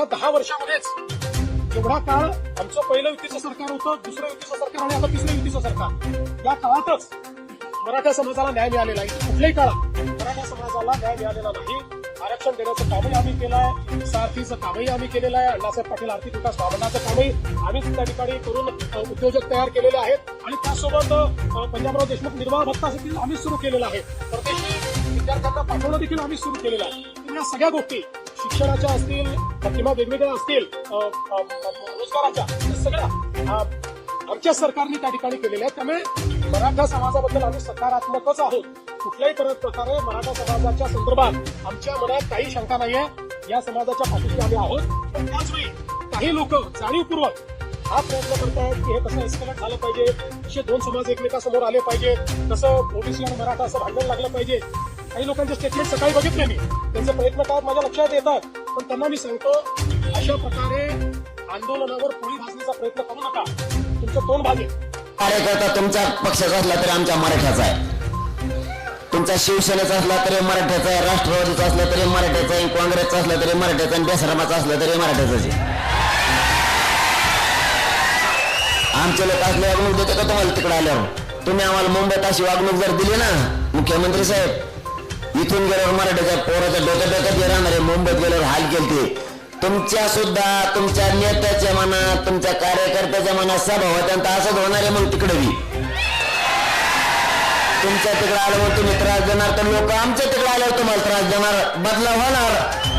गेल्या दहा वर्षामध्येच. एवढा काळ आमचं पहिलं युतीचं सरकार होतं दुसरं युतीचं सरकार आणि आता तिसरं युतीचं सरकार. या काळातच मराठा समाजाला न्याय मिळालेला आहे. कुठल्याही काळात मराठा समाजाला न्याय मिळालेला नाही. आरक्षण देण्याचं कामही आम्ही केलं आहे सारथीचं कामही आम्ही केलेलं आहे. अण्णासाहेब पाटील आर्थिक विकास महामंडळाचं कामही आम्ही त्या ठिकाणी करून उद्योजक तयार केलेले आहेत. आणि त्यासोबत पंजाबराव देशमुख निर्वाह भत्ता देखील आम्ही सुरू केलेला आहे. परदेशी विद्यार्थ्यांना पाठवणं देखील आम्ही सुरू केलेलं आहे. या सगळ्या गोष्टी शिक्षणाच्या असतील किंवा वेगवेगळ्या असतील रोजगाराच्या सगळ्या आमच्या सरकारने त्या ठिकाणी केलेल्या आहेत. त्यामुळे मराठा समाजाबद्दल आम्ही सकारात्मकच आहोत. कुठल्याही तर- प्रकारे मराठा समाजाच्या संदर्भात आमच्या मनात काही शंका नाहीये. या समाजाच्या पाठीशी आम्ही आहोत. पण त्याचवेळी काही लोक जाणीवपूर्वक हा प्रयत्न करतायत की हे कसं एस्कलेट झालं पाहिजे असे दोन समाज एकमेकासमोर आले पाहिजे कसं ओबीसी आणि मराठा असं भांडण लागलं पाहिजे. काही लोकांचे स्टेटमेंट सकाळी बघितले मी. त्यांचे प्रयत्न काय माझ्या लक्षात येतात. पण त्यांना मी सांगतो अशा प्रकारे आंदोलनावर पोळी भाजण्याचा प्रयत्न करू नका. तुमचं तोंड भागेल. कार्यकर्ता तुमचा पक्षाचा असला तरी आमच्या मराठ्याचा आहे. तुमचा शिवसेनेचा असला तरी मराठ्याचा आहे राष्ट्रवादीचा असला तरी मराठ्याचा आहे काँग्रेसचा असला तरी मराठ्याचा आणि बेसरामाचा असला तरी मराठ्याचाच आहे. आमचे लोक असले वागणूक देते का तुम्हाला तिकडे आल्यावर? तुम्ही आम्हाला मुंबईत अशी वागणूक जर दिली ना मुख्यमंत्री साहेब इथून गेल्यावर मराठ्याच्या पोराच्या डोक्या डोक्यात येणार आहे मुंबईत गेल्यावर हाल केलते तुमच्या सुद्धा तुमच्या नेत्याच्या मनात तुमच्या कार्यकर्त्याच्या मनात सभा होत्या असंच होणार आहे मग तिकडे बी. तुमच्या तिकडे आल्यावर तुम्ही त्रास देणार तर लोक आमच्या तिकडे आल्यावर तुम्हाला त्रास देणार. बदला होणार.